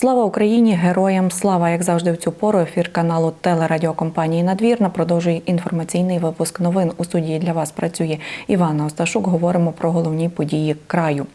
Слава Україні! Героям слава! Як завжди, в цю пору ефір каналу телерадіокомпанії Надвірна продовжує інформаційний випуск новин. У студії для вас працює Івана Осташук. Говоримо про головні події краю.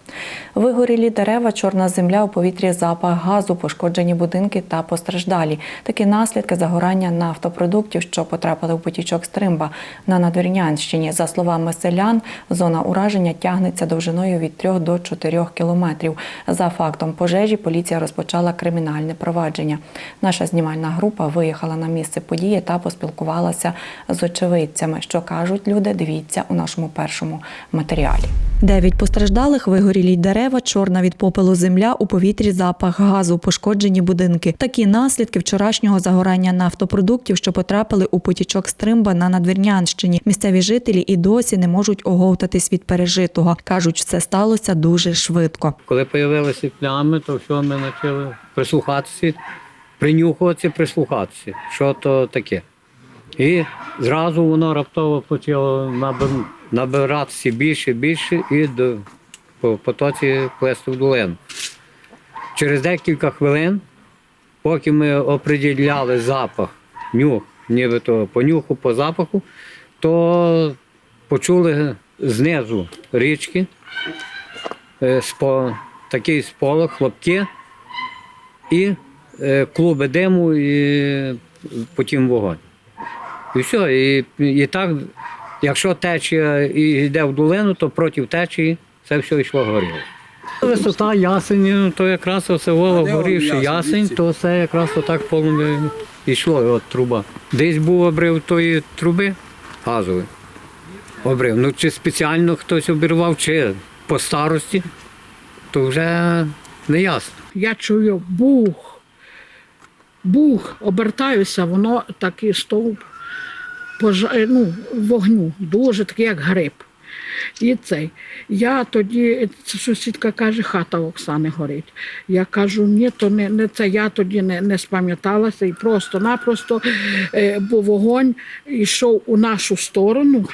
Вигорілі дерева, чорна земля у повітрі, запах газу, пошкоджені будинки та постраждалі. Такі наслідки загорання нафтопродуктів, що потрапили у потічок Стримба на Надвірнянщині. За словами селян, зона ураження тягнеться довжиною від 3 до 4 кілометрів. За фактом пожежі поліція розпочала кримінальне провадження. Наша знімальна група виїхала на місце події та поспілкувалася з очевидцями. Що кажуть люди, дивіться у нашому першому матеріалі. Дев'ять постраждалих вигорілі дерева, чорна від попелу земля, у повітрі запах газу, пошкоджені будинки. Такі наслідки вчорашнього загорання нафтопродуктів, що потрапили у потічок Стримба на Надвірнянщині. Місцеві жителі і досі не можуть оговтатись від пережитого. кажуть, все сталося дуже швидко. Коли з'явилися плями, то все ми почали прислухатися, принюхуватися, прислухатися, що то таке. І зразу воно раптово почало наби- набиратися більше і більше і до, по потоці плести в долину. Через декілька хвилин, поки ми оприділяли запах, нюх, нібито по нюху, по запаху, то почули знизу річки е, такий сполох, хлопки і е, клуби диму, і потім вогонь. І все. І, і так, якщо течія і йде в долину, то проти течії це все йшло горіло. Висота ясень, то якраз оце Вова горівши ясень, то це якраз отак повно йшло от труба. Десь був обрив тої труби газової. Обрив. Ну чи спеціально хтось обірвав, чи по старості, то вже не ясно. Я чую бух, бух, обертаюся, воно такий стовп. Ну, вогню, дуже такий, як гриб. І цей. Я тоді, сусідка каже, хата Оксани горить. Я кажу, ні, то не, не це. Я тоді не, не спам'яталася і просто-напросто, е, бо вогонь йшов у нашу сторону.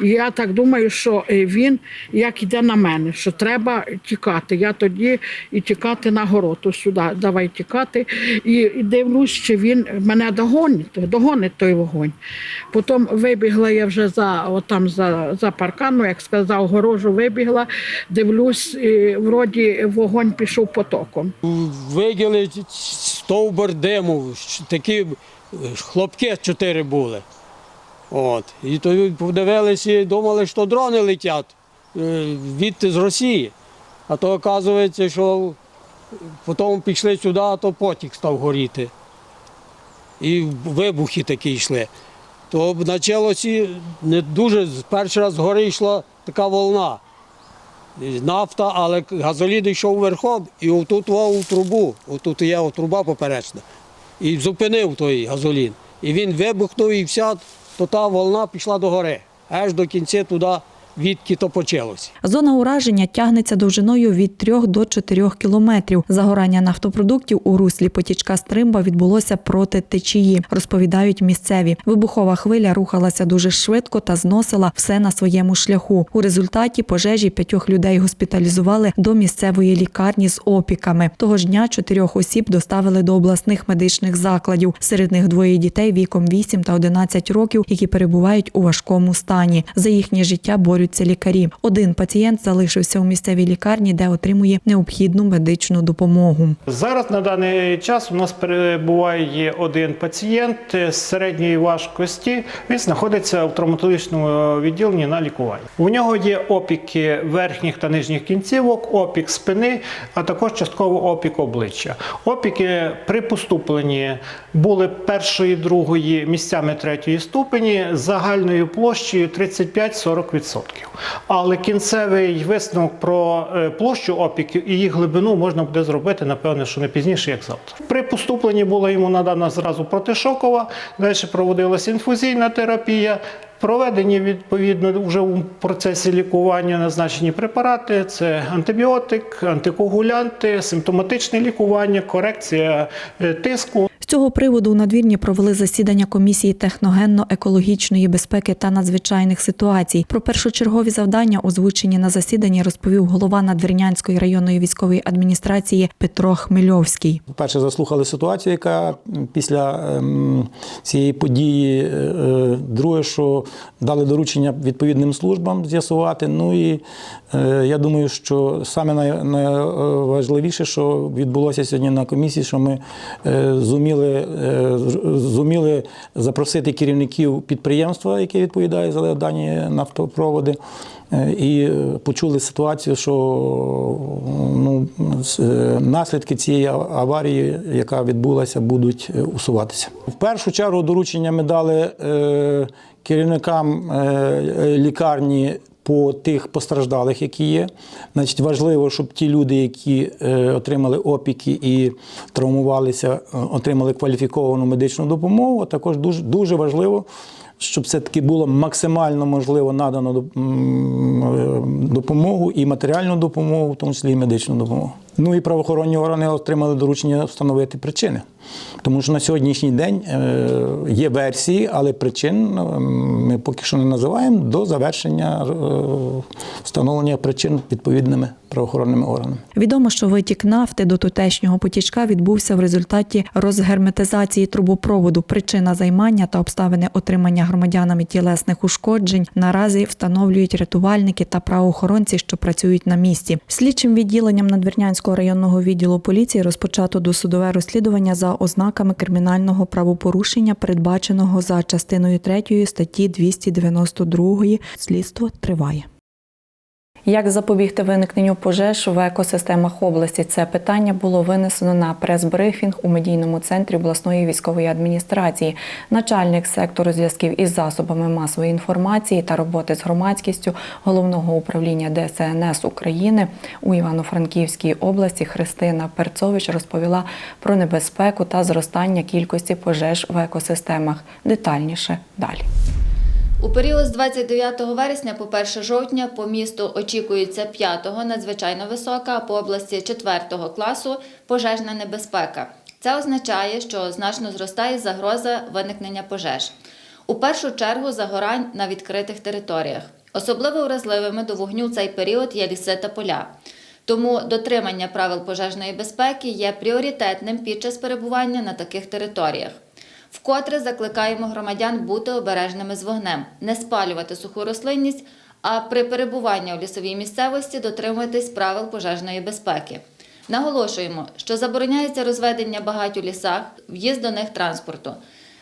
І я так думаю, що е, він як іде на мене, що треба тікати. Я тоді і тікати на город, сюди, давай тікати. І, дивлюсь, чи він мене догонить, догонить той вогонь. Потім вибігла я вже за, отам за, за паркан, ну, як сказав, горожу вибігла, дивлюсь, і, вроді вогонь пішов потоком. виділи стовбур диму, такі е, хлопки чотири були. От. І то подивилися і думали, що дрони летять е, відти з Росії. А то оказується, що потім пішли сюди, а то потік став горіти. І вибухи такі йшли. То почалося не дуже, перший раз згори йшла така волна. Нафта, але газолін йшов верхом і отут у трубу, отут є труба поперечна. І зупинив той газолін. І він вибухнув і вся то та волна пішла до гори. Аж до кінця туди, відки то почалося. Зона ураження тягнеться довжиною від 3 до 4 кілометрів. Загорання нафтопродуктів у руслі потічка Стримба відбулося проти течії, розповідають місцеві. Вибухова хвиля рухалася дуже швидко та зносила все на своєму шляху. У результаті пожежі п'ятьох людей госпіталізували до місцевої лікарні з опіками. Того ж дня чотирьох осіб доставили до обласних медичних закладів. Серед них двоє дітей віком 8 та 11 років, які перебувають у важкому стані. За їхнє життя борються лікарі. Один пацієнт залишився у місцевій лікарні, де отримує необхідну медичну допомогу. Зараз на даний час у нас перебуває один пацієнт з середньої важкості. Він знаходиться в травматологічному відділенні на лікуванні. У нього є опіки верхніх та нижніх кінцівок, опік спини, а також частково опік обличчя. Опіки при поступленні були першої, другої місцями третьої ступені загальною площею 35-40%. Але кінцевий висновок про е, площу опіків і їх глибину можна буде зробити, напевне, що не пізніше, як завтра. При поступленні була йому надана зразу протишокова, далі проводилася інфузійна терапія. Проведені відповідно вже у процесі лікування назначені препарати: це антибіотик, антикоагулянти, симптоматичне лікування, корекція е, тиску. Цього приводу у надвірні провели засідання комісії техногенно-екологічної безпеки та надзвичайних ситуацій. Про першочергові завдання, озвучені на засіданні, розповів голова Надвірнянської районної військової адміністрації Петро Хмельовський. Перше заслухали ситуацію, яка після ем, цієї події. Е, е, Друге, що дали доручення відповідним службам з'ясувати. Ну і е, я думаю, що саме найважливіше, що відбулося сьогодні на комісії, що ми е, зуміли, е, зуміли запросити керівників підприємства, яке відповідає за дані нафтопроводи. Е, І е, почули ситуацію, що ну, наслідки цієї аварії, яка відбулася, будуть усуватися. В першу чергу доручення ми дали керівникам лікарні. По тих постраждалих, які є, значить, важливо, щоб ті люди, які е, отримали опіки і травмувалися, е, отримали кваліфіковану медичну допомогу. Також дуже дуже важливо, щоб все-таки було максимально можливо надано е, допомогу і матеріальну допомогу, в тому числі і медичну допомогу. Ну і правоохоронні органи отримали доручення встановити причини. Тому що на сьогоднішній день е, є версії, але причин е, ми поки що не називаємо до завершення е, встановлення причин відповідними правоохоронними органами. Відомо, що витік нафти до тутешнього потічка відбувся в результаті розгерметизації трубопроводу. Причина займання та обставини отримання громадянами тілесних ушкоджень наразі встановлюють рятувальники та правоохоронці, що працюють на місці. Слідчим відділенням Надвірнянського районного відділу поліції розпочато досудове розслідування за ознаками кримінального правопорушення, передбаченого за частиною 3 статті 292. Слідство триває. Як запобігти виникненню пожеж в екосистемах області? Це питання було винесено на прес-брифінг у медійному центрі обласної військової адміністрації. Начальник сектору зв'язків із засобами масової інформації та роботи з громадськістю головного управління ДСНС України у Івано-Франківській області Христина Перцович розповіла про небезпеку та зростання кількості пожеж в екосистемах. Детальніше далі. У період з 29 вересня по 1 жовтня по місту очікується 5-го надзвичайно висока, а по області 4-го класу пожежна небезпека. Це означає, що значно зростає загроза виникнення пожеж. У першу чергу загорань на відкритих територіях. Особливо вразливими до вогню цей період є ліси та поля. Тому дотримання правил пожежної безпеки є пріоритетним під час перебування на таких територіях. Вкотре закликаємо громадян бути обережними з вогнем, не спалювати суху рослинність, а при перебуванні у лісовій місцевості дотримуватись правил пожежної безпеки. Наголошуємо, що забороняється розведення багать у лісах, в'їзд до них транспорту.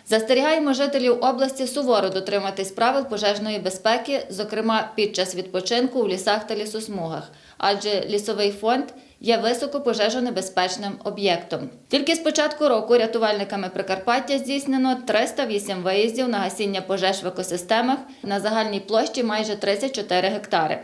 Застерігаємо жителів області суворо дотриматись правил пожежної безпеки, зокрема під час відпочинку в лісах та лісосмугах, адже лісовий фонд є високопожежонебезпечним об'єктом. Тільки з початку року рятувальниками Прикарпаття здійснено 308 виїздів на гасіння пожеж в екосистемах на загальній площі майже 34 гектари.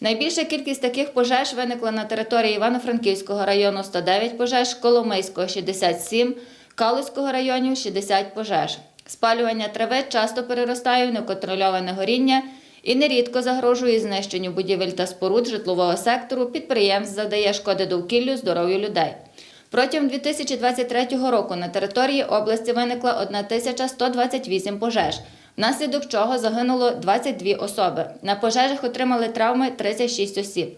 Найбільша кількість таких пожеж виникла на території Івано-Франківського району 109 пожеж, Коломийського 67, Калузького районів 60 пожеж. Спалювання трави часто переростає в неконтрольоване горіння і нерідко загрожує знищенню будівель та споруд житлового сектору, підприємств, завдає шкоди довкіллю, здоров'ю людей. Протягом 2023 року на території області виникла 1128 пожеж, внаслідок чого загинуло 22 особи. На пожежах отримали травми 36 осіб.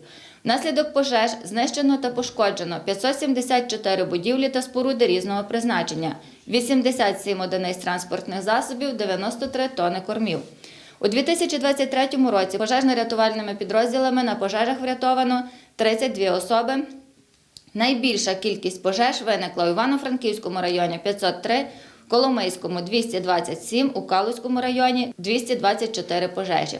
Внаслідок пожеж знищено та пошкоджено 574 будівлі та споруди різного призначення, 87 одиниць транспортних засобів, 93 тони кормів. У 2023 році пожежно-рятувальними підрозділами на пожежах врятовано 32 особи. Найбільша кількість пожеж виникла у Івано-Франківському районі 503, в Коломийському 227, у Калузькому районі 224 пожежі.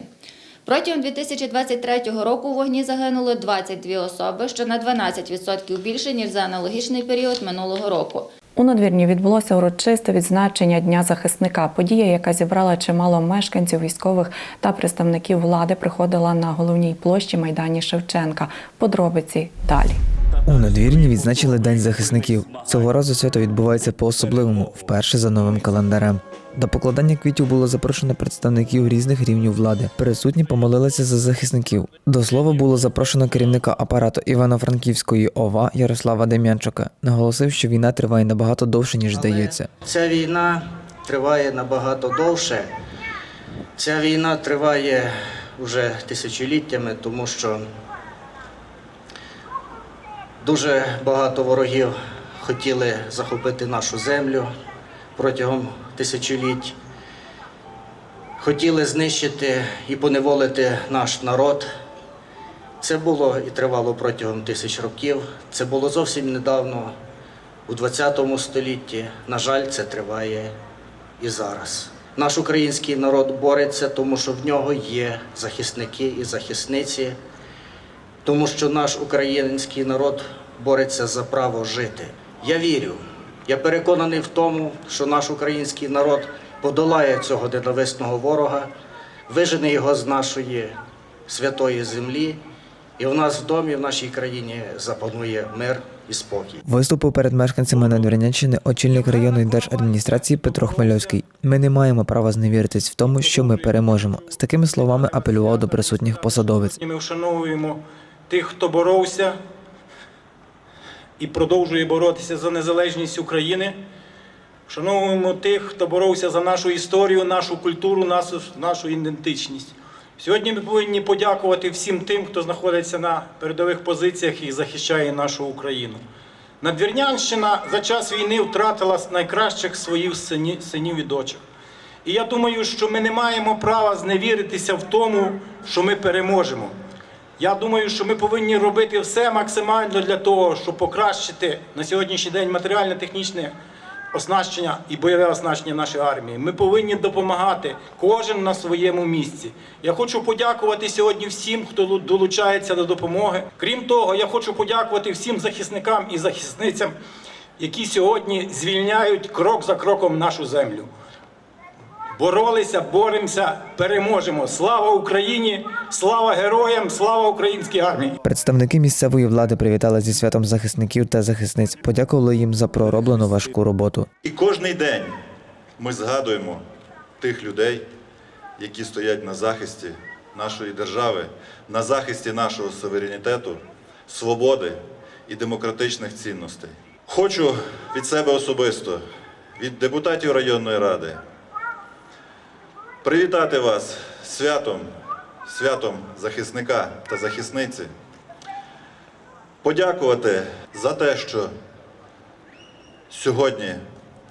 Протягом 2023 року у вогні загинуло 22 особи, що на 12% більше, ніж за аналогічний період минулого року. У надвірні відбулося урочисте відзначення Дня захисника. Подія, яка зібрала чимало мешканців, військових та представників влади, приходила на головній площі Майдані Шевченка. Подробиці далі. У надвірні відзначили День захисників. Цього разу свято відбувається по-особливому, вперше за новим календарем. До покладання квітів було запрошено представників різних рівнів влади. Присутні помолилися за захисників. До слова було запрошено керівника апарату Івано-Франківської ОВА Ярослава Дем'янчука. Наголосив, що війна триває набагато довше ніж здається. Ця війна триває набагато довше. Ця війна триває вже тисячоліттями, тому що дуже багато ворогів хотіли захопити нашу землю протягом тисячоліть. Хотіли знищити і поневолити наш народ. Це було і тривало протягом тисяч років. Це було зовсім недавно, у ХХ столітті. На жаль, це триває і зараз. Наш український народ бореться, тому що в нього є захисники і захисниці, тому що наш український народ бореться за право жити. Я вірю, я переконаний в тому, що наш український народ подолає цього ненависного ворога, вижене його з нашої святої землі, і в нас в домі, в нашій країні запанує мир і спокій. Виступив перед мешканцями Надвірнянщини очільник районної держадміністрації Петро Хмельовський. Ми не маємо права зневіритись в тому, що ми переможемо. З такими словами апелював до присутніх посадовець. Ми вшановуємо тих, хто боровся і продовжує боротися за незалежність України. Вшановуємо тих, хто боровся за нашу історію, нашу культуру, нашу, нашу ідентичність. Сьогодні ми повинні подякувати всім тим, хто знаходиться на передових позиціях і захищає нашу Україну. Надвірнянщина за час війни втратила найкращих своїх сині- синів і дочок. І я думаю, що ми не маємо права зневіритися в тому, що ми переможемо. Я думаю, що ми повинні робити все максимально для того, щоб покращити на сьогоднішній день матеріально-технічне оснащення і бойове оснащення нашої армії. Ми повинні допомагати кожен на своєму місці. Я хочу подякувати сьогодні всім, хто долучається до допомоги. Крім того, я хочу подякувати всім захисникам і захисницям, які сьогодні звільняють крок за кроком нашу землю. Боролися, боремося, переможемо. Слава Україні! Слава героям! Слава українській армії! Представники місцевої влади привітали зі святом захисників та захисниць, подякували їм за пророблену важку роботу. І кожний день ми згадуємо тих людей, які стоять на захисті нашої держави, на захисті нашого суверенітету, свободи і демократичних цінностей. Хочу від себе особисто, від депутатів районної ради, привітати вас святом, святом захисника та захисниці, подякувати за те, що сьогодні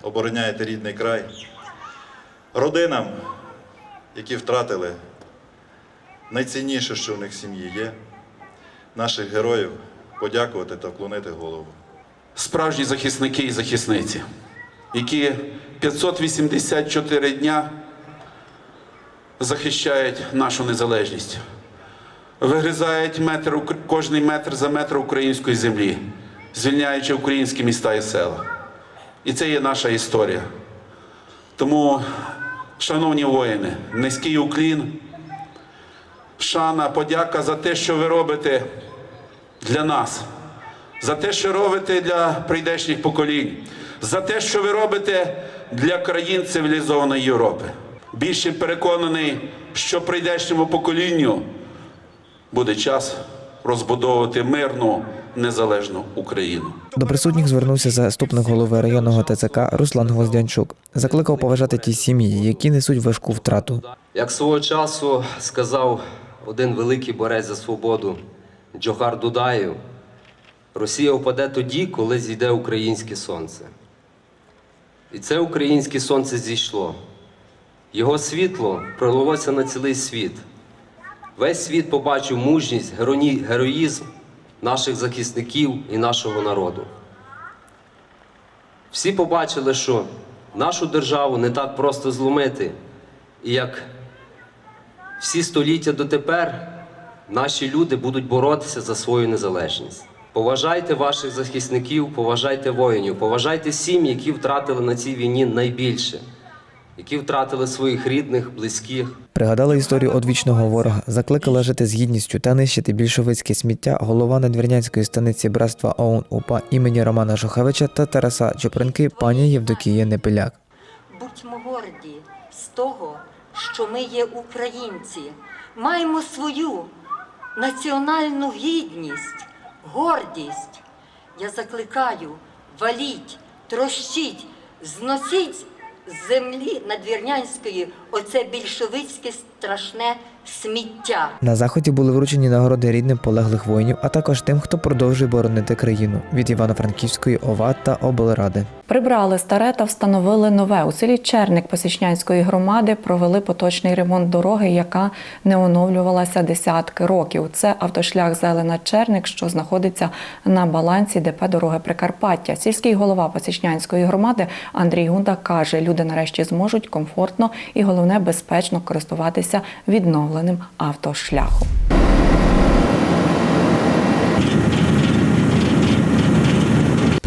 обороняєте рідний край, родинам, які втратили найцінніше, що в них в сім'ї є, наших героїв, подякувати та вклонити голову. справжні захисники і захисниці, які 584 дня захищають нашу незалежність, вигризають метр, кожний метр за метр української землі, звільняючи українські міста і села. І це є наша історія. Тому, шановні воїни, низький уклін, шана, подяка за те, що ви робите для нас за те, що робите для прийдешніх поколінь, за те, що ви робите для країн цивілізованої Європи. Більше переконаний, що прийдешньому поколінню буде час розбудовувати мирну незалежну Україну. До присутніх звернувся заступник голови районного ТЦК Руслан Гвоздянчук. Закликав поважати ті сім'ї, які несуть важку втрату. Як свого часу сказав один великий борець за свободу Джохар Дудаєв, Росія впаде тоді, коли зійде українське сонце. І це українське сонце зійшло. Його світло пролилося на цілий світ. Весь світ побачив мужність, героїзм наших захисників і нашого народу. Всі побачили, що нашу державу не так просто зломити, і як всі століття дотепер наші люди будуть боротися за свою незалежність. Поважайте ваших захисників, поважайте воїнів, поважайте сім'ї, які втратили на цій війні найбільше, які втратили своїх рідних, близьких. Пригадали історію одвічного ворога, закликала жити з гідністю та нищити більшовицьке сміття голова надвірнянської станиці братства ОУН УПА імені Романа Шухевича та Тараса Чопринки пані Євдокія Непиляк. Будьмо горді з того, що ми є українці, маємо свою національну гідність, гордість. Я закликаю, валіть, трощіть, зносіть землі надвірнянської оце більшовицьке страшне сміття. На заході були вручені нагороди рідним полеглих воїнів, а також тим, хто продовжує боронити країну від Івано-Франківської ОВА та облради. Прибрали старе та встановили нове. У селі Черник Посічнянської громади провели поточний ремонт дороги, яка не оновлювалася десятки років. Це автошлях Зелена Черник, що знаходиться на балансі ДП дороги Прикарпаття. Сільський голова Посічнянської громади Андрій Гунда каже, люди нарешті зможуть комфортно і головне безпечно користуватися відновленим автошляхом.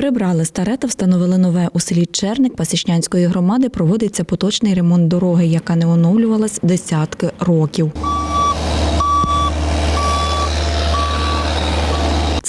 Прибрали старе та встановили нове. У селі Черник Пасічнянської громади проводиться поточний ремонт дороги, яка не оновлювалась десятки років.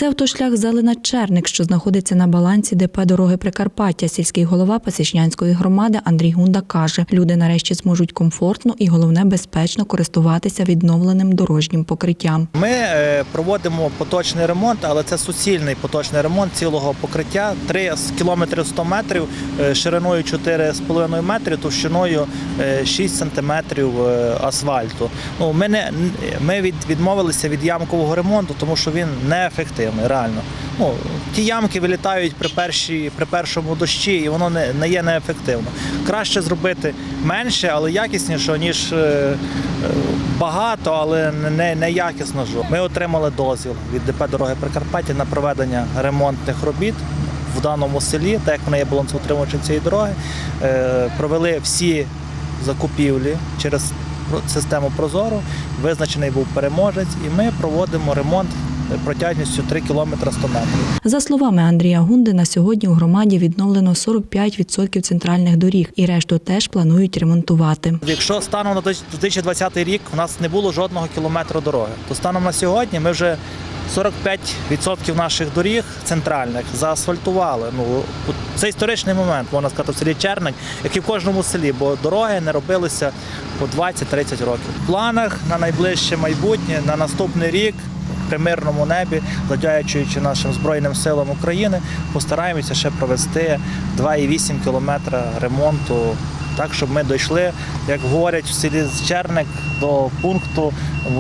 Це автошлях Зелена Черник, що знаходиться на балансі ДП дороги Прикарпаття. Сільський голова Пасічнянської громади Андрій Гунда каже, люди нарешті зможуть комфортно і головне безпечно користуватися відновленим дорожнім покриттям. Ми е, проводимо поточний ремонт, але це суцільний поточний ремонт цілого покриття. 3 кілометри 100 метрів, е, шириною 4,5 метри, товщиною е, 6 сантиметрів е, асфальту. Ну, ми, не, ми відмовилися від ямкового ремонту, тому що він неефективний, реально. Ну, ті ямки вилітають при, першій, при першому дощі, і воно не, не є неефективно. Краще зробити менше, але якісніше, ніж е, е, багато, але не, не якісно. Ми отримали дозвіл від ДП дороги Прикарпаття на проведення ремонтних робіт. В даному селі, так як вони є балансоутримувачем цієї дороги, е, провели всі закупівлі через систему Прозоро. Визначений був переможець, і ми проводимо ремонт протяжністю 3 км 100 метрів. За словами Андрія Гунди, на сьогодні у громаді відновлено 45% центральних доріг і решту теж планують ремонтувати. Якщо станом на 2020 рік у нас не було жодного кілометру дороги, то станом на сьогодні ми вже 45% наших доріг центральних заасфальтували. Ну це історичний момент, можна сказати, в селі Черник, як і в кожному селі, бо дороги не робилися по 20-30 років. В планах на найближче майбутнє, на наступний рік. При мирному небі, завдячуючи нашим Збройним силам України, постараємося ще провести 2,8 кілометра ремонту, так щоб ми дійшли, як говорять в селі Черник, до пункту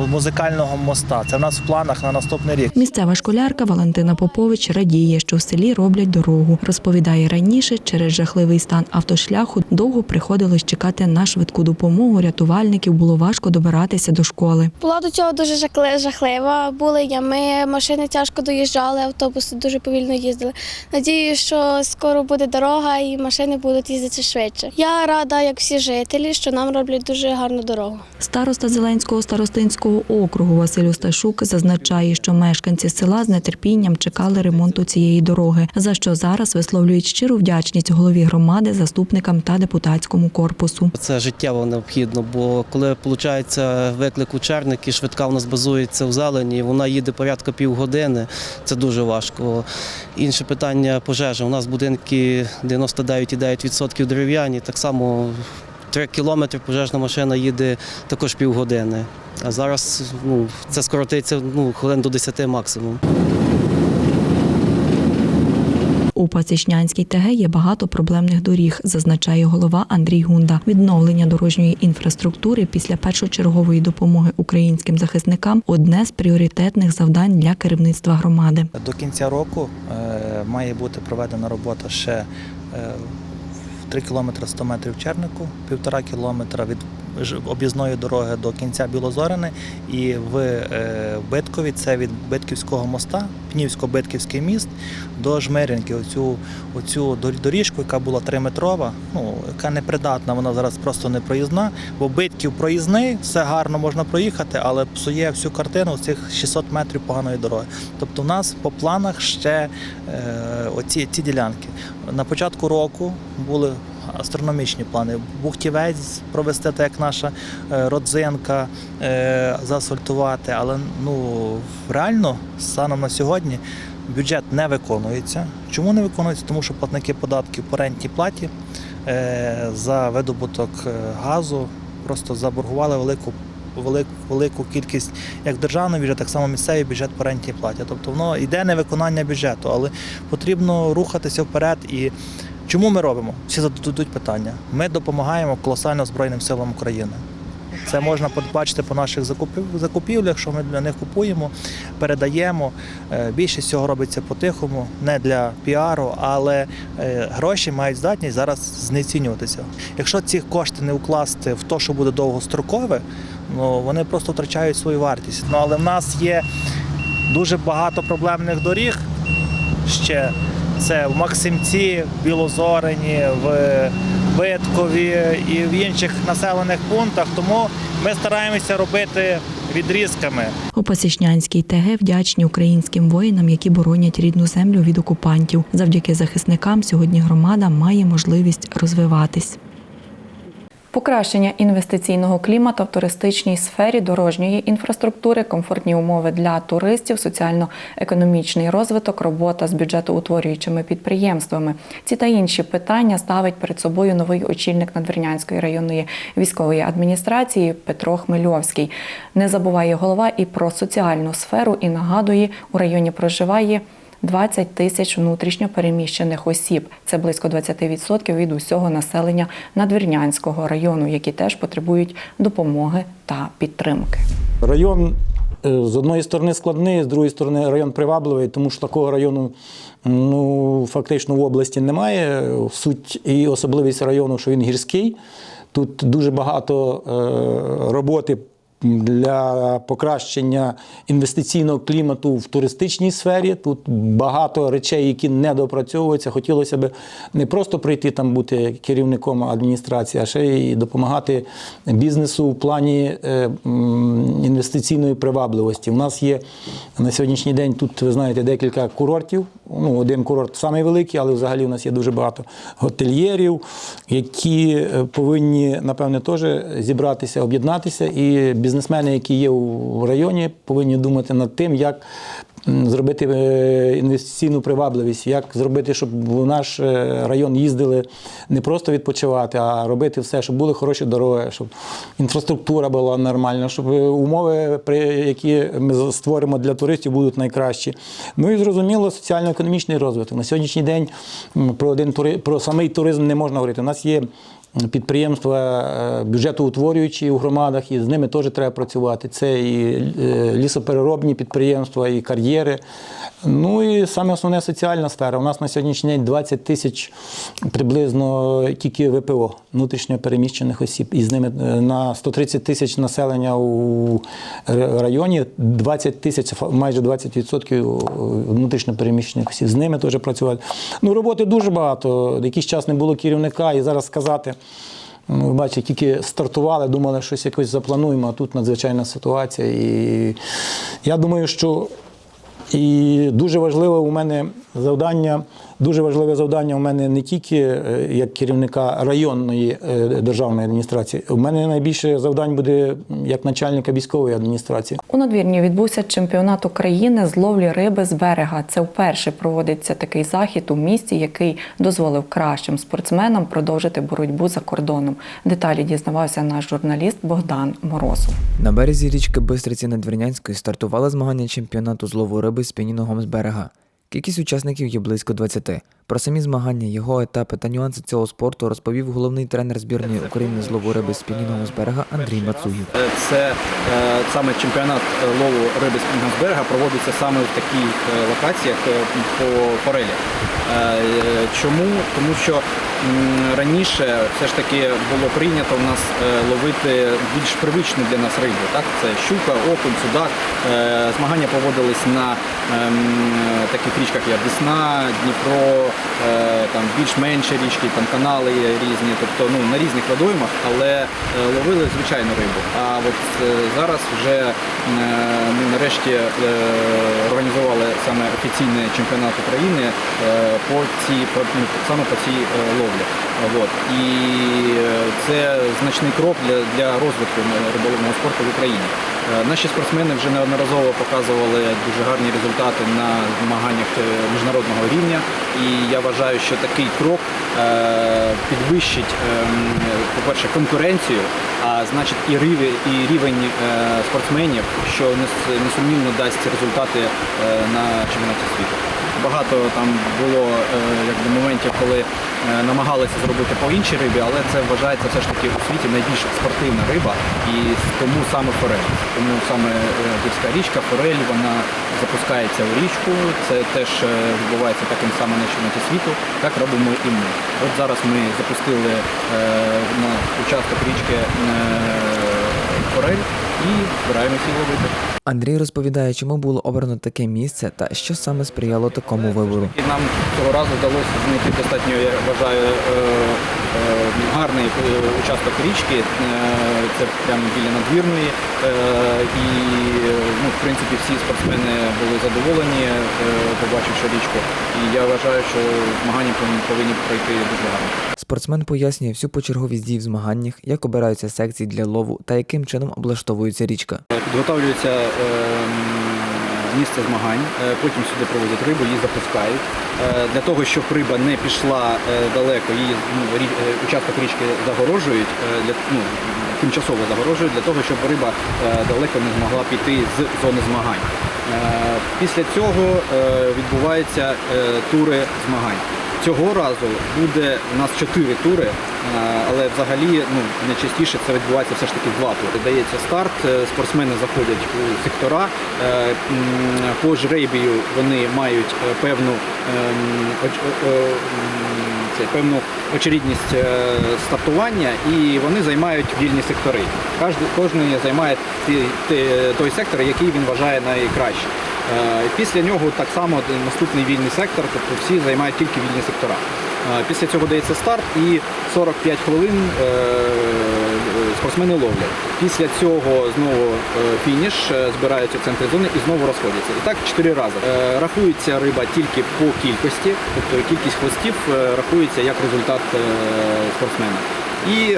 музикального моста. Це в нас в планах на наступний рік. Місцева школярка Валентина Попович радіє, що в селі роблять дорогу. Розповідає раніше, через жахливий стан автошляху довго приходилось чекати на швидку допомогу. Рятувальників було важко добиратися до школи. Була до цього дуже жахлива. Були ями, машини тяжко доїжджали, автобуси дуже повільно їздили. Надію, що скоро буде дорога і машини будуть їздити швидше. Я рада, як всі жителі, що нам роблять дуже гарну дорогу. Староста Зеленського старостинського округу Василь Осташук зазначає, що мешканці села з нетерпінням чекали ремонту цієї дороги, за що зараз висловлюють щиру вдячність голові громади, заступникам та депутатському корпусу. Це життєво необхідно, бо коли виходить виклик у Черники, швидка у нас базується в зелені, вона їде порядка півгодини. Це дуже важко. Інше питання пожежа. У нас будинки 99,9% дерев'яні. Так само 3 кілометри пожежна машина їде також півгодини. А зараз ну, це скоротиться ну, хвилин до 10 максимум. У Пасічнянській ТГ є багато проблемних доріг, зазначає голова Андрій Гунда. Відновлення дорожньої інфраструктури після першочергової допомоги українським захисникам одне з пріоритетних завдань для керівництва громади. До кінця року е, має бути проведена робота ще е, 3 кілометри 100 метрів Чернику, півтора кілометра від об'їзної дороги до кінця Білозорини і в е, Биткові це від Битківського моста, Пнівсько-Битківський міст до Жмеринки. Оцю, оцю доріжку, яка була 3-метрова, ну, яка непридатна, вона зараз просто не проїзна, бо Битків проїзний, все гарно можна проїхати, але псує всю картину цих 600 метрів поганої дороги. Тобто в нас по планах ще е, оці ці ділянки. На початку року були астрономічні плани. Бухтівець провести так, як наша е, родзинка, е, заасфальтувати. Але ну реально станом на сьогодні бюджет не виконується. Чому не виконується? Тому що платники податків по рентній платі е, за видобуток газу просто заборгували велику. Велику, велику кількість як державний бюджет, так само місцевий бюджет по рентній платі. Тобто воно йде невиконання бюджету, але потрібно рухатися вперед. І чому ми робимо? Всі зададуть питання. Ми допомагаємо колосально Збройним силам України. Це можна побачити по наших закупівлях, що ми для них купуємо, передаємо. Е, Більшість цього робиться по-тихому, не для піару, але е, гроші мають здатність зараз знецінюватися. Якщо ці кошти не вкласти в те, що буде довгострокове, ну вони просто втрачають свою вартість. Ну але в нас є дуже багато проблемних доріг ще. Це в Максимці, в Білозорині, в Виткові і в інших населених пунктах. Тому ми стараємося робити відрізками. У Пасічнянській ТГ вдячні українським воїнам, які боронять рідну землю від окупантів. Завдяки захисникам сьогодні громада має можливість розвиватись. Покращення інвестиційного клімату в туристичній сфері дорожньої інфраструктури, комфортні умови для туристів, соціально-економічний розвиток, робота з бюджетоутворюючими підприємствами. Ці та інші питання ставить перед собою новий очільник Надвірнянської районної військової адміністрації Петро Хмельовський. Не забуває голова і про соціальну сферу і нагадує, у районі проживає 20 тисяч внутрішньо переміщених осіб. Це близько 20% від усього населення Надвірнянського району, які теж потребують допомоги та підтримки. Район е, з одної сторони складний, з другої сторони район привабливий, тому що такого району ну, фактично в області немає. Суть і особливість району, що він гірський. Тут дуже багато е, роботи для покращення інвестиційного клімату в туристичній сфері. Тут багато речей, які не допрацьовуються. Хотілося б не просто прийти там бути керівником адміністрації, а ще й допомагати бізнесу в плані е, інвестиційної привабливості. У нас є на сьогоднішній день тут, ви знаєте, декілька курортів. Ну, один курорт самий великий, але взагалі у нас є дуже багато готельєрів, які е, повинні, напевне, теж зібратися, об'єднатися. І бізнесмени, які є у районі, повинні думати над тим, як зробити е, інвестиційну привабливість, як зробити, щоб в наш е, район їздили не просто відпочивати, а робити все, щоб були хороші дороги, щоб інфраструктура була нормальна, щоб е, умови, які ми створимо для туристів, будуть найкращі. Ну і зрозуміло, соціально-економічний розвиток. На сьогоднішній день про один тури... про самий туризм не можна говорити. У нас є підприємства е, бюджетоутворюючі у громадах, і з ними теж треба працювати. Це і е, лісопереробні підприємства, і кар'єри. Ну і саме основне соціальна сфера. У нас на сьогоднішній день 20 тисяч приблизно тільки ВПО внутрішньо переміщених осіб. І з ними е, на 130 тисяч населення у районі 20 тисяч, майже 20% внутрішньо переміщених осіб. З ними теж працювати. Ну, роботи дуже багато. Якийсь час не було керівника, і зараз сказати. Ну, ви бачите, тільки стартували, думали, щось якось заплануємо, а тут надзвичайна ситуація. І я думаю, що і дуже важливе у мене завдання, дуже важливе завдання у мене не тільки е, як керівника районної е, державної адміністрації. У мене найбільше завдань буде як начальника військової адміністрації. У надвірні відбувся чемпіонат України з ловлі риби з берега. Це вперше проводиться такий захід у місті, який дозволив кращим спортсменам продовжити боротьбу за кордоном. Деталі дізнавався наш журналіст Богдан Морозов. На березі річки Бистриці Надвірнянської стартували змагання чемпіонату з лову риби з пініногом з берега. Кількість учасників є близько 20. Про самі змагання, його етапи та нюанси цього спорту розповів головний тренер збірної України з лову риби з пініногом з берега Андрій Мацугів. Це е, саме чемпіонат е, лову риби з пінгом з берега проводиться саме в таких е, локаціях е, по форелі. Е, е, Чому? Тому що раніше все ж таки було прийнято у нас е, ловити більш привичну для нас рибу. Так? Це щука, окунь, судак. Е, Змагання проводились на ем, таких річках як Десна, Дніпро, е, там більш менші річки, там канали є різні, тобто ну, на різних водоймах, але е, ловили звичайну рибу. А от е, зараз вже е, ми нарешті е, організували саме офіційний чемпіонат України е, по цій по, ну, саме по цій е, ловлі. От. І е, це значний крок для, для розвитку риболовного спорту в Україні. Е, Наші спортсмени вже неодноразово показували дуже гарні результати на змаганнях е, міжнародного рівня. І я вважаю, що такий крок е, підвищить, ем, по-перше, конкуренцію, а значить і рівень, і рівень е, спортсменів, що нес- несумнівно дасть результати е, на чемпіонаті світу. Багато там було е, якби, моментів, коли е, намагалися зробити по іншій рибі, але це вважається все ж таки у світі найбільш спортивна риба, і тому саме форель. Тому саме е, гірська річка, форель, вона запускається у річку. Це теж відбувається таким самим на чемпіонаті світу. Так робимо і ми. От зараз ми запустили на участок річки форель і збираємося її ловити. Андрій розповідає, чому було обрано таке місце та що саме сприяло такому вибору. І нам цього разу вдалося знайти достатньо, я вважаю, е, е, гарний е, участок річки. Це прямо біля надвірної. І ну, в принципі всі спортсмени були задоволені, побачивши річку. І я вважаю, що змагання повинні- повинні пройти дуже гарно. Спортсмен пояснює всю почерговість дій в змаганнях, як обираються секції для лову та яким чином облаштовується річка. Підготовлюється е, місце змагань, е, потім сюди привозять рибу, її запускають. Е, Для того, щоб риба не пішла е, далеко, її ну, участок річки загорожують, для, ну, тимчасово загорожують, для того, щоб риба далеко не змогла піти з зони змагань. Після цього відбуваються тури змагань. Цього разу буде у нас чотири тури, е, але взагалі ну, найчастіше це відбувається все ж таки два тури. Дається старт, е, спортсмени заходять у сектора. е, По жребію вони мають певну, це, певну очередність стартування і вони займають вільні сектори. Кожен, займає той сектор, який він вважає найкращим. Е, Після нього так само наступний вільний сектор, тобто всі займають тільки вільні сектора. Е, Після цього дається старт і 45 хвилин е, спортсмени ловлять. Після цього знову фініш, збираються в центрі зони і знову розходяться. І так чотири рази. Рахується риба тільки по кількості, тобто кількість хвостів рахується як результат спортсмена. І е,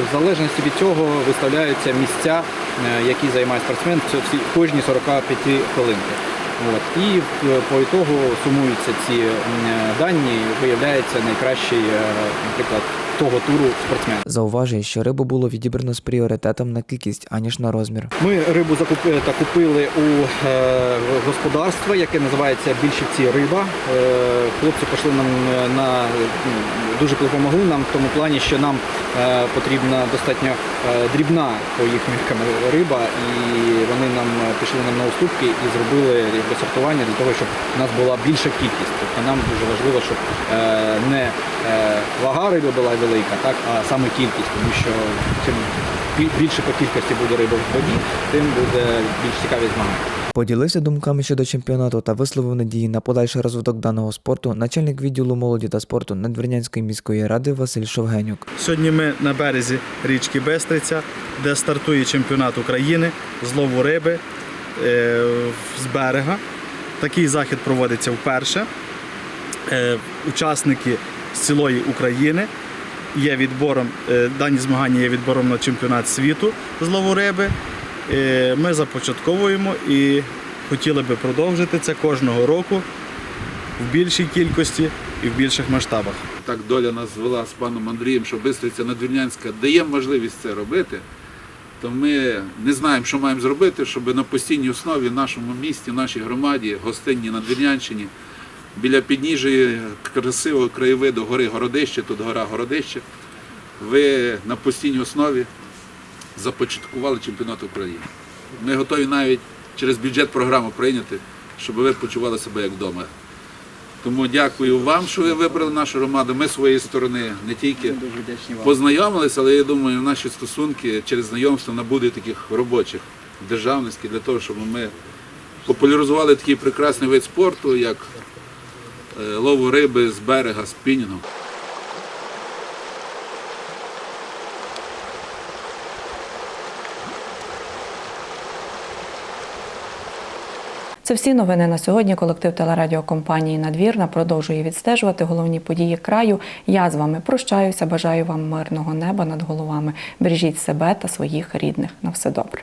в залежності від цього виставляються місця, е, які займає спортсмен кожні 45 хвилинки. От. І е, по ітогу сумуються ці дані, виявляється найкращий, наприклад, того туру спортсмен. Зауважує, що рибу було відібрано з пріоритетом на кількість, аніж на розмір. Ми рибу закупили та купили у е, господарства, яке називається Більшівці риба. Е, хлопці пішли нам е, на ну, дуже допомогли нам в тому плані, що нам потрібна достатньо дрібна по їх міркам риба, і вони нам пішли нам на уступки і зробили сортування для того, щоб у нас була більша кількість. Тобто нам дуже важливо, щоб не вага риби була велика, так, а саме кількість, тому що чим більше по кількості буде риби в воді, тим буде більш цікаві змагання. Поділився думками щодо чемпіонату та висловив надії на подальший розвиток даного спорту начальник відділу молоді та спорту Надвірнянської міської ради Василь Шовгенюк. Сьогодні ми на березі річки Бестриця, де стартує чемпіонат України з лову риби е, з берега. Такий захід проводиться вперше. Е, Учасники з цілої України є відбором, е, дані змагання є відбором на чемпіонат світу з лову риби. Е, Ми започатковуємо і хотіли би продовжити це кожного року в більшій кількості і в більших масштабах. Так доля нас звела з паном Андрієм, що Бистриця Надвірнянська дає можливість це робити, то ми не знаємо, що маємо зробити, щоб на постійній основі в нашому місті, нашій громаді, гостинній Надвірнянщині, біля підніжжя красивого краєвиду гори Городище, тут гора Городище, ви на постійній основі започаткували чемпіонат України. Ми готові навіть через бюджет програму прийняти, щоб ви почували себе як вдома. Тому дякую вам, що ви вибрали нашу громаду. Ми з своєї сторони не тільки познайомилися, але я думаю, наші стосунки через знайомство набудуть таких робочих державницьких для того, щоб ми популяризували такий прекрасний вид спорту, як лову риби з берега спінінгом. Це всі новини на сьогодні. Колектив телерадіокомпанії Надвірна продовжує відстежувати головні події краю. Я з вами прощаюся. Бажаю вам мирного неба над головами. Бережіть себе та своїх рідних. На все добре.